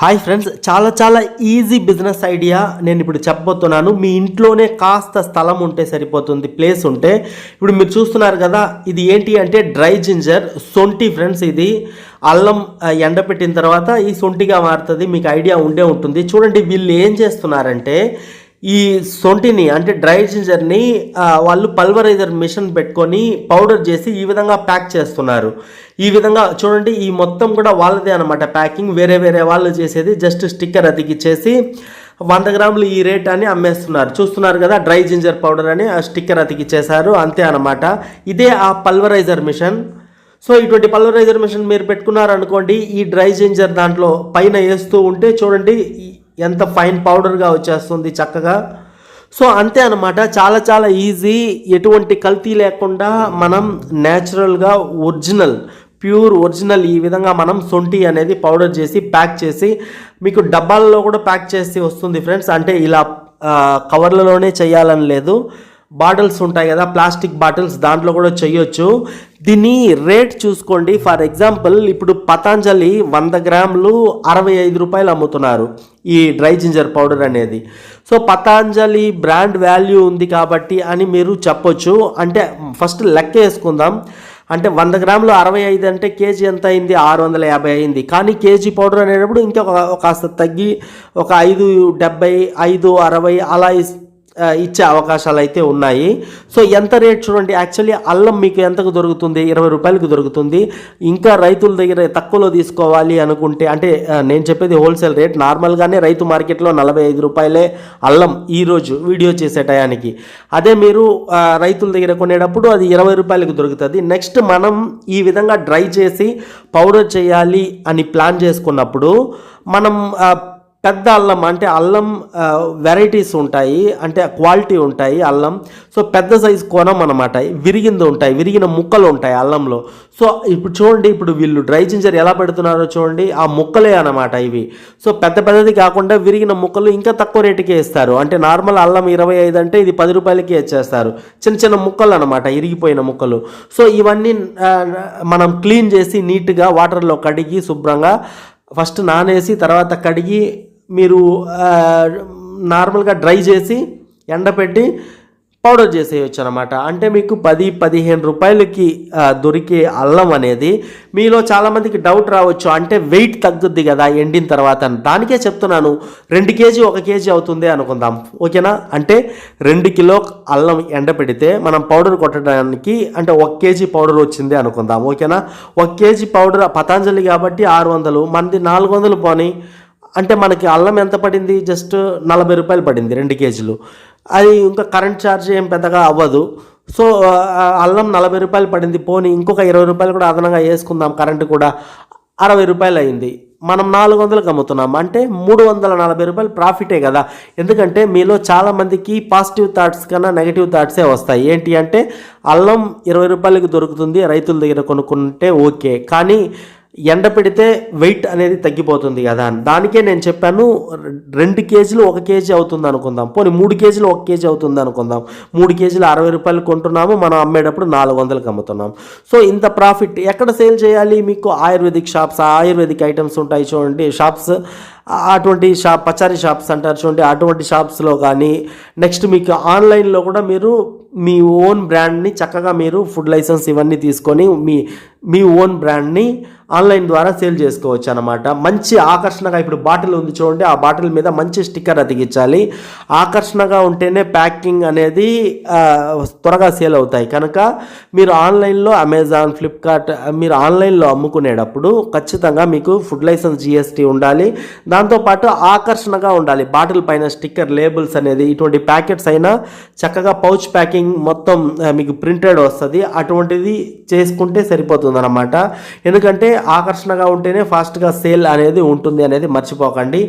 Hi friends చాలా చాలా easy business idea నేను ఇప్పుడు చెప్పబోతున్నాను. మీ ఇంట్లోనే కాస్త స్థలం ఉంటే సరిపోతుంది ప్లేస్ ఉంటే. ఇప్పుడు మీరు చూస్తున్నారు కదా ఇది ఏంటి అంటే డ్రై జింజర్ సొంటి ఫ్రెండ్స్ ఇది. అల్లం ఎండపెట్టిన తర్వాత ఈ సొంటిగా మారుతుంది మీకు ఐడియా ఉండే ఉంటుంది. చూడండి వీళ్ళు ఏం చేస్తున్నారంటే ఈ సొంటిని అంటే డ్రై జింజర్ని వాళ్ళు పల్వరైజర్ మిషన్ పెట్టుకొని పౌడర్ చేసి ఈ విధంగా ప్యాక్ చేస్తున్నారు. ఈ విధంగా చూడండి ఈ మొత్తం కూడా వాళ్ళదే అనమాట ప్యాకింగ్. వేరే వేరే వాళ్ళు చేసేది జస్ట్ స్టిక్కర్ అతికిచ్చేసి వంద గ్రాములు ఈ రేట్ అని అమ్మేస్తున్నారు. చూస్తున్నారు కదా డ్రై జింజర్ పౌడర్ అని ఆ స్టిక్కర్ అతికిచ్చేశారు అంతే అనమాట ఇదే ఆ పల్వరైజర్ మిషన్. సో ఇటువంటి పల్వరైజర్ మిషన్ మీరు పెట్టుకున్నారనుకోండి ఈ డ్రై జింజర్ దాంట్లో పైన వేస్తూ ఉంటే చూడండి ఎంత ఫైన్ పౌడర్గా వచ్చేస్తుంది చక్కగా. సో అంతే అనమాట చాలా చాలా ఈజీ ఎటువంటి కల్తీ లేకుండా మనం న్యాచురల్గా ఒరిజినల్ ప్యూర్ ఒరిజినల్ ఈ విధంగా మనం సొంటి అనేది పౌడర్ చేసి ప్యాక్ చేసి మీకు డబ్బాలలో కూడా ప్యాక్ చేసి వస్తుంది ఫ్రెండ్స్ అంటే ఇలా కవర్లలోనే చేయాలని లేదు. బాటిల్స్ ఉంటాయి కదా ప్లాస్టిక్ బాటిల్స్ దాంట్లో కూడా చేయొచ్చు. దీని రేట్ చూసుకోండి. ఫర్ ఎగ్జాంపుల్ ఇప్పుడు పతాంజలి వంద గ్రాములు అరవై ఐదు రూపాయలు అమ్ముతున్నారు ఈ డ్రై జింజర్ పౌడర్ అనేది. సో పతాంజలి బ్రాండ్ వాల్యూ ఉంది కాబట్టి అని మీరు చెప్పొచ్చు. అంటే ఫస్ట్ లెక్క వేసుకుందాం. అంటే వంద గ్రాములు అరవై ఐదు అంటే కేజీ ఎంత అయింది? ఆరు వందల యాభై అయింది. కానీ కేజీ పౌడర్ అనేటప్పుడు ఇంకా కాస్త తగ్గి ఒక ఐదు డెబ్బై ఐదు అరవై అలా ఇచ్చే అవకాశాలు అయితే ఉన్నాయి. సో ఎంత రేట్ చూడండి యాక్చువల్లీ అల్లం మీకు ఎంతకు దొరుకుతుంది? ఇరవై రూపాయలకు దొరుకుతుంది. ఇంకా రైతుల దగ్గర తక్కువలో తీసుకోవాలి అనుకుంటే అంటే నేను చెప్పేది హోల్సేల్ రేట్ నార్మల్గానే రైతు మార్కెట్లో నలభై ఐదు రూపాయలే అల్లం ఈరోజు వీడియో చేసే టయానికి. అదే మీరు రైతుల దగ్గర కొనేటప్పుడు అది ఇరవై రూపాయలకు దొరుకుతుంది. నెక్స్ట్ మనం ఈ విధంగా డ్రై చేసి పౌడర్ చేయాలి అని ప్లాన్ చేసుకున్నప్పుడు మనం పెద్ద అల్లం అంటే అల్లం వెరైటీస్ ఉంటాయి అంటే క్వాలిటీ ఉంటాయి అల్లం. సో పెద్ద సైజు కొనం అనమాట విరిగింది ఉంటాయి విరిగిన ముక్కలు ఉంటాయి అల్లంలో. సో ఇప్పుడు చూడండి ఇప్పుడు వీళ్ళు డ్రై జింజర్ ఎలా పెడుతున్నారో చూడండి ఆ ముక్కలే అనమాట ఇవి. సో పెద్ద పెద్దది కాకుండా విరిగిన ముక్కలు ఇంకా తక్కువ రేటుకే ఇస్తారు. అంటే నార్మల్ అల్లం ఇరవై ఐదు అంటే ఇది పది రూపాయలకి ఇచ్చేస్తారు. చిన్న చిన్న ముక్కలు అనమాట ఇరిగిపోయిన ముక్కలు. సో ఇవన్నీ మనం క్లీన్ చేసి నీట్గా వాటర్లో కడిగి శుభ్రంగా ఫస్ట్ నానేసి తర్వాత కడిగి మీరు నార్మల్గా డ్రై చేసి ఎండపెట్టి పౌడర్ చేసేయచ్చు అనమాట అంటే మీకు పది పదిహేను రూపాయలకి దొరికే అల్లం అనేది మీలో చాలామందికి డౌట్ రావచ్చు. అంటే వెయిట్ తగ్గుద్ది కదా ఎండిన తర్వాత అని. దానికే చెప్తున్నాను. రెండు కేజీ ఒక కేజీ అవుతుంది అనుకుందాం. ఓకేనా? అంటే రెండు కిలో అల్లం ఎండ పెడితే మనం పౌడర్ కొట్టడానికి అంటే ఒక కేజీ పౌడర్ వచ్చింది అనుకుందాం. ఓకేనా? ఒక కేజీ పౌడర్ పతాంజలి కాబట్టి ఆరు వందలు. మనది నాలుగు వందలు పోనీ. అంటే మనకి అల్లం ఎంత పడింది? జస్ట్ నలభై రూపాయలు పడింది రెండు కేజీలు. అది ఇంకా కరెంట్ ఛార్జ్ ఏం పెద్దగా అవ్వదు. సో అల్లం నలభై రూపాయలు పడింది. పోనీ ఇంకొక ఇరవై రూపాయలు కూడా అదనంగా వేసుకుందాం. కరెంటు కూడా అరవై రూపాయలు అయింది. మనం నాలుగు వందలకు అమ్ముతున్నాం. అంటే మూడు వందల నలభై రూపాయలు ప్రాఫిటే కదా. ఎందుకంటే మీలో చాలా మందికి పాజిటివ్ థాట్స్ కన్నా నెగిటివ్ థాట్సే వస్తాయి. ఏంటి అంటే అల్లం ఇరవై రూపాయలకి దొరుకుతుంది. రైతుల దగ్గర కొనుక్కుంటే ఓకే. కానీ ఎండ పెడితే వెయిట్ అనేది తగ్గిపోతుంది కదా అని. దానికే నేను చెప్పాను రెండు కేజీలు ఒక కేజీ అవుతుంది అనుకుందాం. పోనీ మూడు కేజీలు ఒక కేజీ అవుతుంది అనుకుందాం. మూడు కేజీలు అరవై రూపాయలు కొంటున్నాము మనం అమ్మేటప్పుడు నాలుగు వందలకు అమ్ముతున్నాం. సో ఇంత ప్రాఫిట్ ఎక్కడ సేల్ చేయాలి మీకు? ఆయుర్వేదిక్ షాప్స్ ఆయుర్వేదిక్ ఐటమ్స్ ఉంటాయి చూడండి. షాప్స్ అటువంటి షాప్ పచారీ షాప్స్ అంటారు చూడండి. అటువంటి షాప్స్లో కానీ నెక్స్ట్ మీకు ఆన్లైన్లో కూడా మీరు మీ ఓన్ బ్రాండ్ని చక్కగా మీరు ఫుడ్ లైసెన్స్ ఇవన్నీ తీసుకొని మీ మీ ఓన్ బ్రాండ్ని ఆన్లైన్ ద్వారా సేల్ చేసుకోవచ్చు అనమాట మంచి ఆకర్షణగా ఇప్పుడు బాటిల్ ఉంది చూడండి ఆ బాటిల్ మీద మంచి స్టిక్కర్ అతికించాలి. ఆకర్షణగా ఉంటేనే ప్యాకింగ్ అనేది త్వరగా సేల్ అవుతాయి. కనుక మీరు ఆన్లైన్లో అమెజాన్ ఫ్లిప్కార్ట్ మీరు ఆన్లైన్లో అమ్ముకునేటప్పుడు ఖచ్చితంగా మీకు ఫుడ్ లైసెన్స్ జిఎస్టీ ఉండాలి. దాంతోపాటు ఆకర్షణగా ఉండాలి. బాటిల్ పైన స్టిక్కర్ లేబుల్స్ అనేది ఇటువంటి ప్యాకెట్స్ అయినా చక్కగా పౌచ్ ప్యాకింగ్ మొత్తం మీకు ప్రింటెడ్ వస్తుంది. అటువంటిది చేసుకుంటే సరిపోతుంది అనమాట ఎందుకంటే ఆకర్షణగా ఉంటేనే ఫాస్ట్గా సేల్ అనేది ఉంటుంది అనేది మర్చిపోకండి.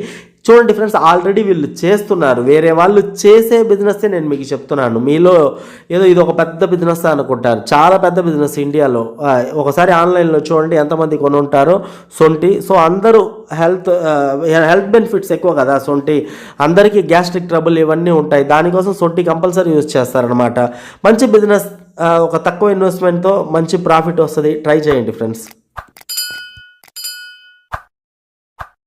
చూడండి ఫ్రెండ్స్ ఆల్రెడీ వీళ్ళు చేస్తున్నారు. వేరే వాళ్ళు చేసే బిజినెస్ నేను మీకు చెప్తున్నాను. మీలో ఏదో ఇది ఒక పెద్ద బిజినెస్ అనుకుంటారు. చాలా పెద్ద బిజినెస్ ఇండియాలో. ఒకసారి ఆన్లైన్లో చూడండి ఎంతమంది కొని ఉంటారో సొంటి సో అందరూ హెల్త్ హెల్త్ బెనిఫిట్స్ ఎక్కువ కదా సొంటి. అందరికీ గ్యాస్ట్రిక్ ట్రబుల్ ఇవన్నీ ఉంటాయి. దానికోసం సొంటి కంపల్సరీ యూజ్ చేస్తారనమాట మంచి బిజినెస్ ఒక తక్కువ ఇన్వెస్ట్మెంట్తో మంచి ప్రాఫిట్ వస్తుంది. ట్రై చేయండి ఫ్రెండ్స్